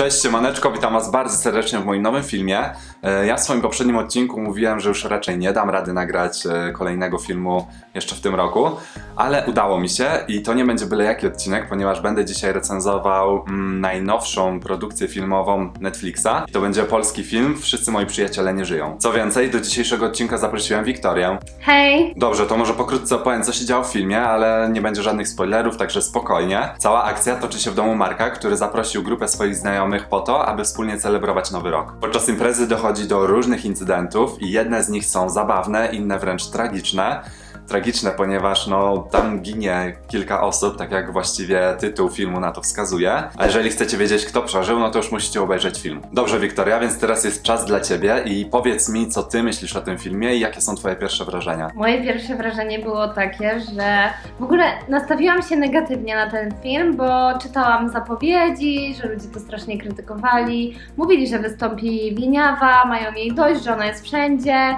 Cześć, Siemaneczko, witam Was bardzo serdecznie w moim nowym filmie. E, Ja w swoim poprzednim odcinku mówiłem, że już raczej nie dam rady nagrać e, kolejnego filmu jeszcze w tym roku, ale udało mi się i to nie będzie byle jaki odcinek, ponieważ będę dzisiaj recenzował mm, najnowszą produkcję filmową Netflixa. I to będzie polski film Wszyscy moi przyjaciele nie żyją. Co więcej, do dzisiejszego odcinka zaprosiłem Wiktorię. Hej! Dobrze, to może pokrótce opowiem, co się działo w filmie, ale nie będzie żadnych spoilerów, także spokojnie. Cała akcja toczy się w domu Marka, który zaprosił grupę swoich znajomych po to, aby wspólnie celebrować nowy rok. Podczas imprezy dochodzi do różnych incydentów i jedne z nich są zabawne, inne wręcz tragiczne. Tragiczne, ponieważ no, tam ginie kilka osób, tak jak właściwie tytuł filmu na to wskazuje. A jeżeli chcecie wiedzieć, kto przeżył, no to już musicie obejrzeć film. Dobrze, Wiktoria, więc teraz jest czas dla ciebie i powiedz mi, co ty myślisz o tym filmie i jakie są twoje pierwsze wrażenia. Moje pierwsze wrażenie było takie, że w ogóle nastawiłam się negatywnie na ten film, bo czytałam zapowiedzi, że ludzie to strasznie krytykowali. Mówili, że wystąpi Wieniawa, mają jej dość, że ona jest wszędzie.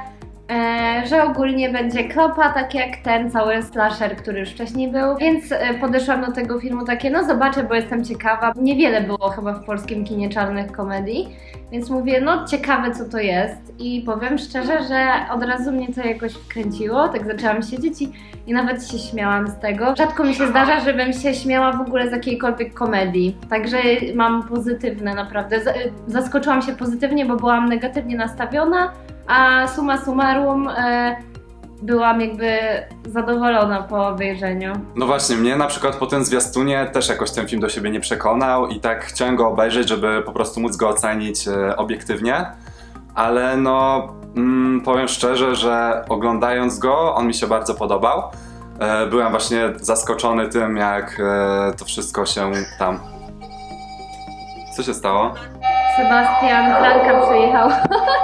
E, że ogólnie będzie klopa, tak jak ten cały slasher, który już wcześniej był. Więc e, podeszłam do tego filmu takie, no zobaczę, bo jestem ciekawa. Niewiele było chyba w polskim kinie czarnych komedii. Więc mówię, no ciekawe co to jest i powiem szczerze, że od razu mnie to jakoś wkręciło, tak zaczęłam siedzieć i, i nawet się śmiałam z tego. Rzadko mi się zdarza, żebym się śmiała w ogóle z jakiejkolwiek komedii, także mam pozytywne naprawdę. Z- Zaskoczyłam się pozytywnie, bo byłam negatywnie nastawiona, a summa summarum e, byłam jakby zadowolona po obejrzeniu. No właśnie, mnie na przykład po tym zwiastunie też jakoś ten film do siebie nie przekonał i tak chciałem go obejrzeć, żeby po prostu móc go ocenić e, obiektywnie, ale no mm, powiem szczerze, że oglądając go, on mi się bardzo podobał. E, byłem właśnie zaskoczony tym, jak e, to wszystko się tam... Co się stało? Sebastian Kranka przyjechał.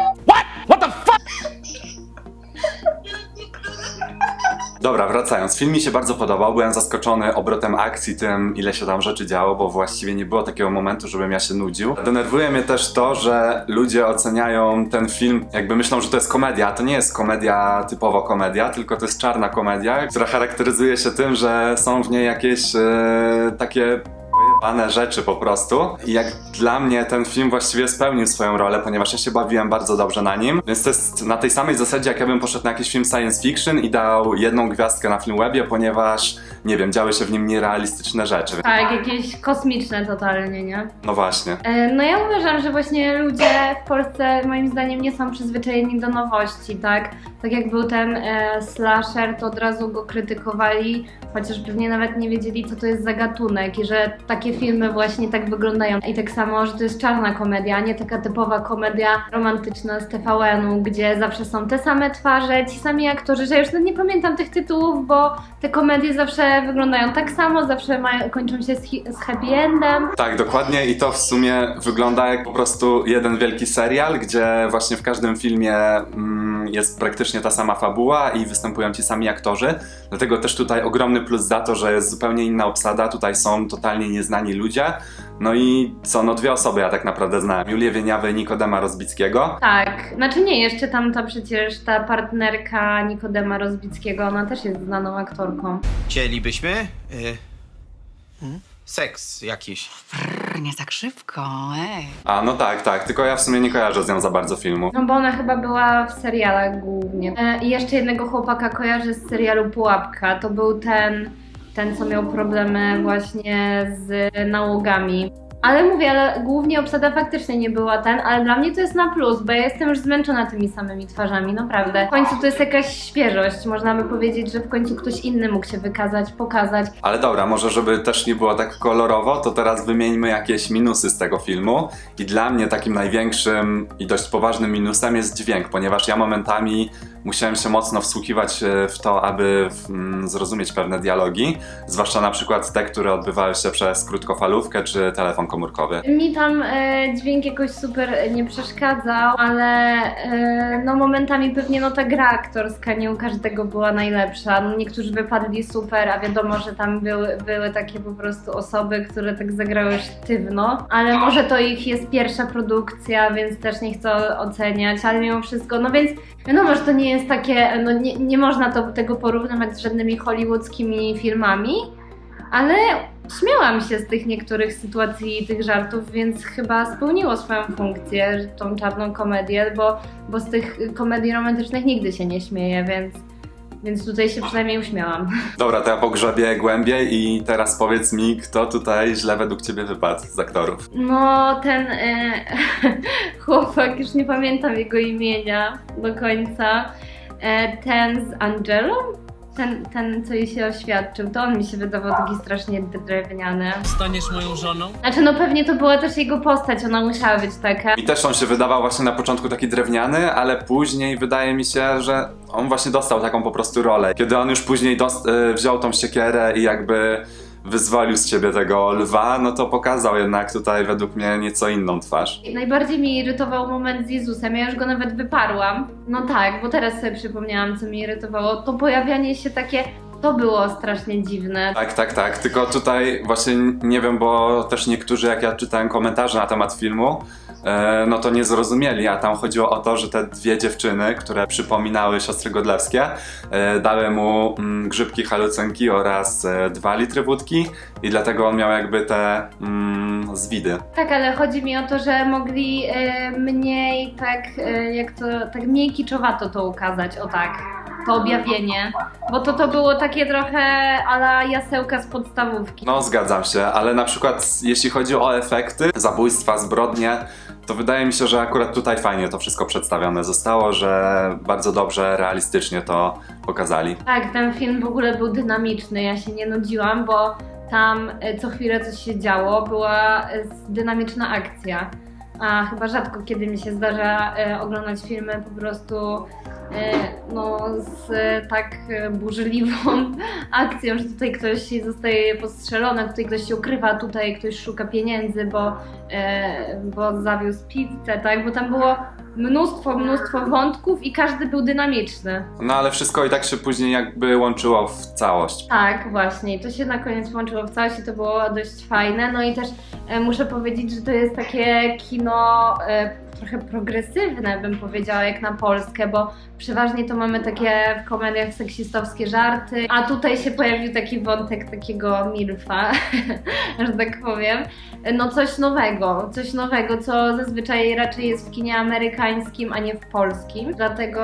Dobra, wracając. Film mi się bardzo podobał. Byłem zaskoczony obrotem akcji, tym ile się tam rzeczy działo, bo właściwie nie było takiego momentu, żebym ja się nudził. Denerwuje mnie też to, że ludzie oceniają ten film, jakby myślą, że to jest komedia. To nie jest komedia typowo komedia, tylko to jest czarna komedia, która charakteryzuje się tym, że są w niej jakieś e, takie pojebane rzeczy po prostu. I jak dla mnie ten film właściwie spełnił swoją rolę, ponieważ ja się bawiłem bardzo dobrze na nim. Więc to jest na tej samej zasadzie, jak ja bym poszedł na jakiś film science fiction i dał jedną gwiazdkę na Filmwebie, ponieważ, nie wiem, działy się w nim nierealistyczne rzeczy. Tak, jakieś kosmiczne totalnie, nie? No właśnie. E, No ja uważam, że właśnie ludzie w Polsce moim zdaniem nie są przyzwyczajeni do nowości, tak? Tak jak był ten e, slasher, to od razu go krytykowali, chociaż pewnie nawet nie wiedzieli, co to jest za gatunek i że takie filmy właśnie tak wyglądają. I tak samo, że to jest czarna komedia, nie taka typowa komedia romantyczna z TVN-u, gdzie zawsze są te same twarze, ci sami aktorzy, że już nie pamiętam tych tytułów, bo te komedie zawsze wyglądają tak samo, zawsze mają, kończą się z, z happy endem. Tak, dokładnie i to w sumie wygląda jak po prostu jeden wielki serial, gdzie właśnie w każdym filmie mm, jest praktycznie ta sama fabuła i występują ci sami aktorzy. Dlatego też tutaj ogromny plus za to, że jest zupełnie inna obsada, tutaj są totalnie nieznani ludzie. No i co, no dwie osoby ja tak naprawdę znałem, Julię Wieniawę i Nikodema Rozbickiego. Tak, znaczy nie, jeszcze tam ta przecież ta partnerka Nikodema Rozbickiego, ona też jest znaną aktorką. Chcielibyśmy y, seks jakiś. Brr, nie tak szybko, ej. A no tak, tak, tylko ja w sumie nie kojarzę z nią za bardzo filmu. No bo ona chyba była w serialach głównie. E, I jeszcze jednego chłopaka kojarzę z serialu Pułapka. To był ten, ten co miał problemy właśnie z nałogami. Ale mówię, ale głównie obsada faktycznie nie była ten, ale dla mnie to jest na plus, bo ja jestem już zmęczona tymi samymi twarzami, naprawdę. W końcu to jest jakaś świeżość, można by powiedzieć, że w końcu ktoś inny mógł się wykazać, pokazać. Ale dobra, może żeby też nie było tak kolorowo, to teraz wymieńmy jakieś minusy z tego filmu. I dla mnie takim największym i dość poważnym minusem jest dźwięk, ponieważ ja momentami musiałem się mocno wsłuchiwać e, w to, aby mm, zrozumieć pewne dialogi, zwłaszcza na przykład te, które odbywały się przez krótkofalówkę czy telefon komórkowy. Mi tam e, dźwięk jakoś super nie przeszkadzał, ale e, no momentami pewnie no ta gra aktorska nie u każdego była najlepsza. No, niektórzy wypadli super, a wiadomo, że tam były, były takie po prostu osoby, które tak zagrały sztywno, ale może to ich jest pierwsza produkcja, więc też nie chcę oceniać, ale mimo wszystko, no więc wiadomo, że to nie jest takie, no nie, nie można to, tego porównywać z żadnymi hollywoodzkimi filmami, ale śmiałam się z tych niektórych sytuacji i tych żartów, więc chyba spełniło swoją funkcję, tą czarną komedię, bo, bo z tych komedii romantycznych nigdy się nie śmieję, więc, więc tutaj się przynajmniej uśmiałam. Dobra, to ja pogrzebię głębiej i teraz powiedz mi, kto tutaj źle według ciebie wypadł z aktorów. No, ten e, chłopak, już nie pamiętam jego imienia do końca, e, ten z Angelą, ten, ten, co jej się oświadczył, to on mi się wydawał taki strasznie drewniany. Staniesz moją żoną? Znaczy, no pewnie to była też jego postać, ona musiała być taka. Mi też on się wydawał właśnie na początku taki drewniany, ale później wydaje mi się, że on właśnie dostał taką po prostu rolę. Kiedy on już później dost- y, wziął tą siekierę i jakby wyzwolił z siebie tego lwa, no to pokazał jednak tutaj według mnie nieco inną twarz. Najbardziej mnie irytował moment z Jezusem, ja już go nawet wyparłam. No tak, bo teraz sobie przypomniałam, co mnie irytowało. To pojawianie się takie, to było strasznie dziwne. Tak, tak, tak. Tylko tutaj właśnie nie wiem, bo też niektórzy, jak ja czytałem komentarze na temat filmu, no to nie zrozumieli, a tam chodziło o to, że te dwie dziewczyny, które przypominały siostry Godlewskie, e, dały mu mm, grzybki halucynki oraz e, dwa litry wódki i dlatego on miał jakby te mm, zwidy. Tak, ale chodzi mi o to, że mogli e, mniej tak, e, jak to, tak mniej kiczowato to ukazać, o tak. To objawienie. Bo to to było takie trochę ala jasełka z podstawówki. No zgadzam się, ale na przykład jeśli chodzi o efekty, zabójstwa, zbrodnie, to wydaje mi się, że akurat tutaj fajnie to wszystko przedstawione zostało, że bardzo dobrze, realistycznie to pokazali. Tak, ten film w ogóle był dynamiczny, ja się nie nudziłam, bo tam e, co chwilę coś się działo, była e, dynamiczna akcja. A chyba rzadko kiedy mi się zdarza e, oglądać filmy po prostu e, no, z tak e, burzliwą akcją, że tutaj ktoś zostaje postrzelony, tutaj ktoś się ukrywa, tutaj ktoś szuka pieniędzy, bo, bo zawiózł pizzę, tak? Bo tam było mnóstwo, mnóstwo wątków i każdy był dynamiczny. No ale wszystko i tak się później jakby łączyło w całość. Tak, właśnie. I to się na koniec łączyło w całość i to było dość fajne. No i też e, muszę powiedzieć, że to jest takie kino e, trochę progresywne, bym powiedziała, jak na Polskę, bo przeważnie to mamy takie w komediach seksistowskie żarty, a tutaj się pojawił taki wątek takiego milfa, że tak powiem. No coś nowego, coś nowego, co zazwyczaj raczej jest w kinie amerykańskim, a nie w polskim. Dlatego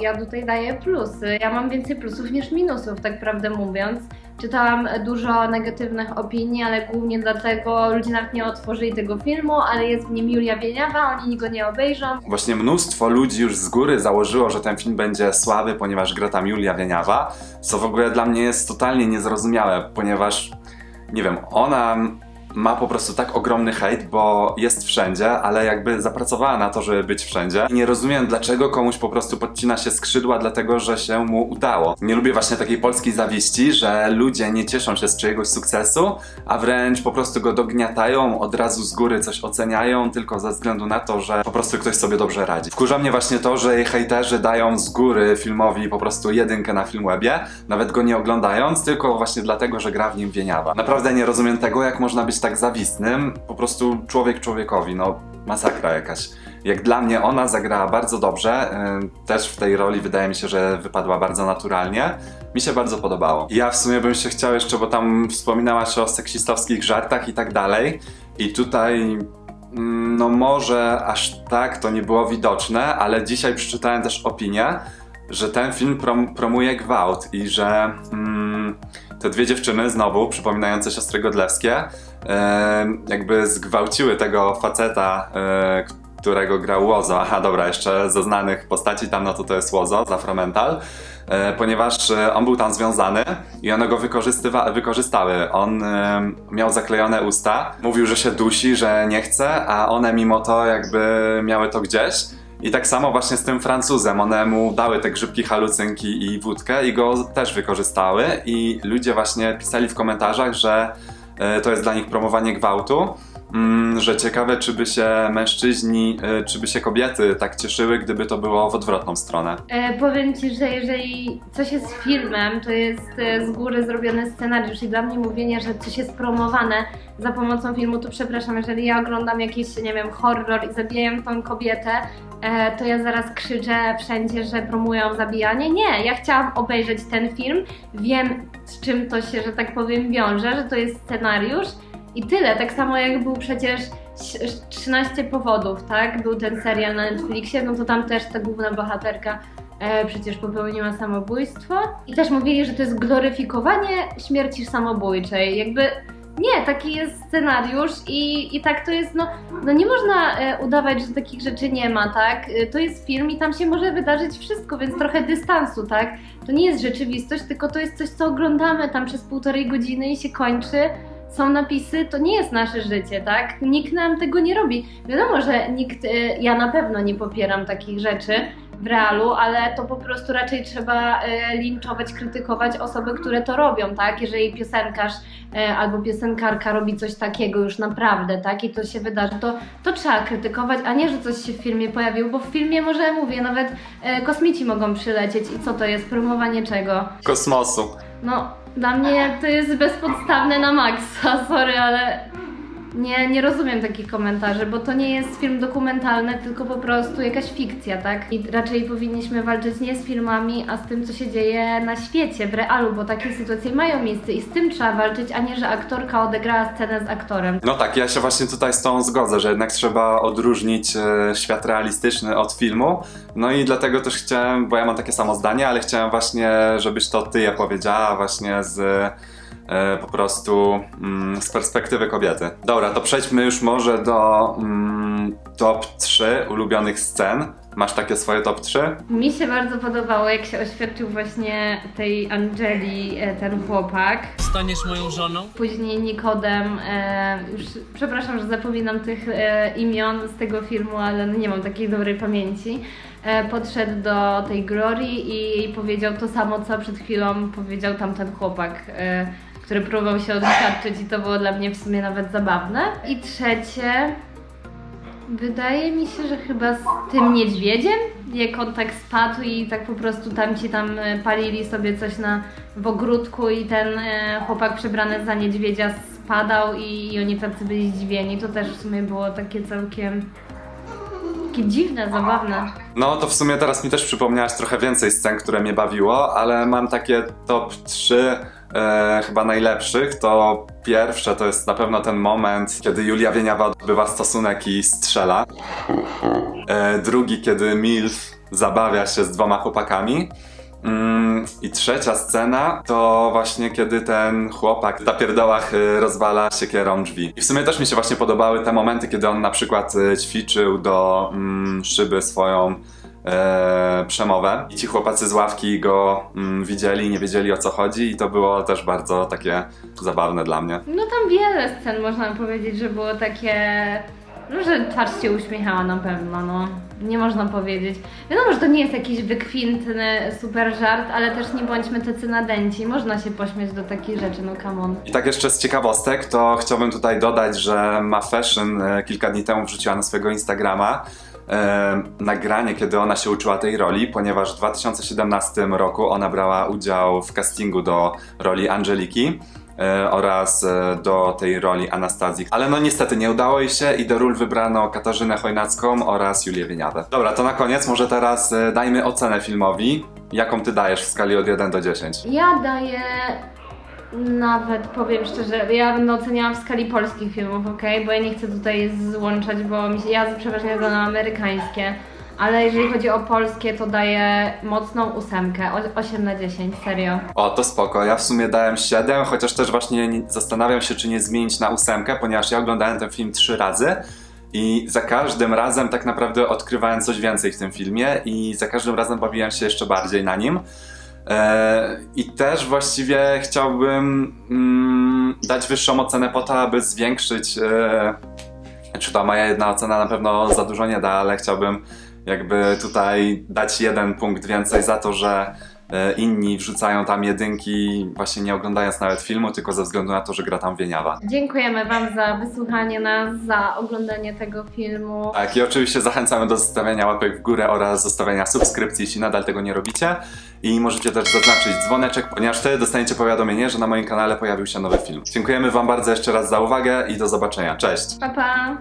ja tutaj daję plusy. Ja mam więcej plusów niż minusów, tak prawdę mówiąc. Czytałam dużo negatywnych opinii, ale głównie dlatego ludzie nawet nie otworzyli tego filmu, ale jest w nim Julia Wieniawa, oni go nie obejrzą. Właśnie mnóstwo ludzi już z góry założyło, że ten film będzie słaby, ponieważ gra tam Julia Wieniawa, co w ogóle dla mnie jest totalnie niezrozumiałe, ponieważ nie wiem, ona ma po prostu tak ogromny hejt, bo jest wszędzie, ale jakby zapracowała na to, żeby być wszędzie. I nie rozumiem, dlaczego komuś po prostu podcina się skrzydła, dlatego że się mu udało. Nie lubię właśnie takiej polskiej zawiści, że ludzie nie cieszą się z czyjegoś sukcesu, a wręcz po prostu go dogniatają, od razu z góry coś oceniają, tylko ze względu na to, że po prostu ktoś sobie dobrze radzi. Wkurza mnie właśnie to, że hejterzy dają z góry filmowi po prostu jedynkę na Filmwebie, nawet go nie oglądając, tylko właśnie dlatego, że gra w nim Wieniawa. Naprawdę nie rozumiem tego, jak można być tak zawistnym, po prostu człowiek człowiekowi, no masakra jakaś. Jak dla mnie ona zagrała bardzo dobrze, yy, też w tej roli wydaje mi się, że wypadła bardzo naturalnie. Mi się bardzo podobało. Ja w sumie bym się chciał jeszcze, bo tam wspominałaś o seksistowskich żartach i tak dalej. I tutaj mm, no może aż tak to nie było widoczne, ale dzisiaj przeczytałem też opinię, że ten film prom promuje gwałt i że mm, te dwie dziewczyny, znowu przypominające siostry Godlewskie, e, jakby zgwałciły tego faceta, e, którego grał Łozo. Aha, dobra, jeszcze ze znanych postaci tam, no to to jest Łozo, Zafromental. E, ponieważ on był tam związany i one go wykorzystały. On miał zaklejone usta, mówił, że się dusi, że nie chce, a one mimo to jakby miały to gdzieś. I tak samo właśnie z tym Francuzem. One mu dały te grzybki halucynki i wódkę i go też wykorzystały. I ludzie właśnie pisali w komentarzach, że e, to jest dla nich promowanie gwałtu. Mm, że ciekawe, czy by się mężczyźni, y, czy by się kobiety tak cieszyły, gdyby to było w odwrotną stronę. E, powiem Ci, że jeżeli coś jest filmem, to jest e, z góry zrobiony scenariusz i dla mnie mówienie, że coś jest promowane za pomocą filmu, to przepraszam, jeżeli ja oglądam jakiś, nie wiem, horror i zabijają tą kobietę, e, to ja zaraz krzyczę wszędzie, że promują zabijanie. Nie, ja chciałam obejrzeć ten film, wiem z czym to się, że tak powiem, wiąże, że to jest scenariusz i tyle. Tak samo jak był przecież 13 powodów, tak? Był ten serial na Netflixie, no to tam też ta główna bohaterka e, przecież popełniła samobójstwo. I też mówili, że to jest gloryfikowanie śmierci samobójczej. Jakby nie, taki jest scenariusz i, i tak to jest, no, no nie można e, udawać, że takich rzeczy nie ma, tak? E, to jest film i tam się może wydarzyć wszystko, więc trochę dystansu, tak? To nie jest rzeczywistość, tylko to jest coś, co oglądamy tam przez półtorej godziny i się kończy są napisy, to nie jest nasze życie, tak? Nikt nam tego nie robi. Wiadomo, że nikt, y, ja na pewno nie popieram takich rzeczy w realu, ale to po prostu raczej trzeba y, linczować, krytykować osoby, które to robią, tak? Jeżeli piosenkarz y, albo piosenkarka robi coś takiego już naprawdę, tak? I to się wydarzy, to, to trzeba krytykować, a nie, że coś się w filmie pojawiło, bo w filmie może, mówię, nawet kosmici mogą przylecieć i co to jest? Promowanie czego? Kosmosu. No, dla mnie to jest bezpodstawne na maksa, sorry, ale nie, nie rozumiem takich komentarzy, bo to nie jest film dokumentalny, tylko po prostu jakaś fikcja, tak? I raczej powinniśmy walczyć nie z filmami, a z tym, co się dzieje na świecie, w realu, bo takie sytuacje mają miejsce i z tym trzeba walczyć, a nie, że aktorka odegrała scenę z aktorem. No tak, ja się właśnie tutaj z tą zgodzę, że jednak trzeba odróżnić e, świat realistyczny od filmu. No i dlatego też chciałem, bo ja mam takie samo zdanie, ale chciałem właśnie, żebyś to ty je powiedziała właśnie z e, po prostu mm, z perspektywy kobiety. Dobra, to przejdźmy już może do mm, top 3 ulubionych scen. Masz takie swoje top 3? Mi się bardzo podobało, jak się oświadczył właśnie tej Angeli e, ten chłopak. Staniesz moją żoną? Później Nikodem, e, już przepraszam, że zapominam tych e, imion z tego filmu, ale no nie mam takiej dobrej pamięci. E, podszedł do tej Glory i powiedział to samo, co przed chwilą powiedział tamten chłopak, e, który próbował się oświadczyć i to było dla mnie w sumie nawet zabawne. I trzecie, wydaje mi się, że chyba z tym niedźwiedziem, jak on tak spadł i tak po prostu tamci tam e, palili sobie coś na, w ogródku i ten e, chłopak przebrany za niedźwiedzia spadał i, i oni tacy byli zdziwieni. To też w sumie było takie całkiem takie dziwne, zabawne. No to w sumie teraz mi też przypomniałaś trochę więcej scen, które mnie bawiło, ale mam takie top 3 e, chyba najlepszych. To pierwsze to jest na pewno ten moment, kiedy Julia Wieniawa odbywa stosunek i strzela. E, drugi, kiedy Milf zabawia się z dwoma chłopakami. Mm, I trzecia scena to właśnie kiedy ten chłopak na pierdołach y, rozwala siekierą drzwi. I w sumie też mi się właśnie podobały te momenty, kiedy on na przykład y, ćwiczył do mm, szyby swoją e, przemowę i ci chłopacy z ławki go mm, widzieli, nie wiedzieli o co chodzi i to było też bardzo takie zabawne dla mnie. No tam wiele scen można powiedzieć, że było takie. No, że twarz się uśmiechała na pewno, no. Nie można powiedzieć. Wiadomo, że to nie jest jakiś wykwintny super żart, ale też nie bądźmy tacy nadęci. Można się pośmiać do takich rzeczy, no come on. I tak jeszcze z ciekawostek, to chciałbym tutaj dodać, że Ma Fashion e, kilka dni temu wrzuciła na swojego Instagrama e, nagranie, kiedy ona się uczyła tej roli, ponieważ w 2017 roku ona brała udział w castingu do roli Angeliki e, oraz e, do tej roli Anastazji. Ale no niestety nie udało jej się i do ról wybrano Katarzynę Chojnacką oraz Julię Wieniawę. Dobra, to na koniec może teraz e, dajmy ocenę filmowi. Jaką ty dajesz w skali od 1 do 10? Ja daję nawet, powiem szczerze, ja będę oceniała w skali polskich filmów, ok? Bo ja nie chcę tutaj złączać, bo mi się, ja przeważnie oglądam amerykańskie. Ale jeżeli chodzi o polskie, to daję mocną ósemkę, o- 8 na 10, serio. O, to spoko. Ja w sumie dałem 7, chociaż też właśnie nie- zastanawiam się, czy nie zmienić na ósemkę, ponieważ ja oglądałem ten film trzy razy i za każdym razem tak naprawdę odkrywałem coś więcej w tym filmie i za każdym razem bawiłem się jeszcze bardziej na nim. E, I też właściwie chciałbym mm, dać wyższą ocenę po to, aby zwiększyć. E, czy ta moja jedna ocena na pewno za dużo nie da, ale chciałbym jakby tutaj dać jeden punkt więcej za to, że inni wrzucają tam jedynki, właśnie nie oglądając nawet filmu, tylko ze względu na to, że gra tam Wieniawa. Dziękujemy Wam za wysłuchanie nas, za oglądanie tego filmu. Tak, i oczywiście zachęcamy do zostawiania łapek w górę oraz zostawiania subskrypcji, jeśli nadal tego nie robicie. I możecie też zaznaczyć dzwoneczek, ponieważ wtedy dostaniecie powiadomienie, że na moim kanale pojawił się nowy film. Dziękujemy Wam bardzo jeszcze raz za uwagę i do zobaczenia. Cześć! Pa, pa!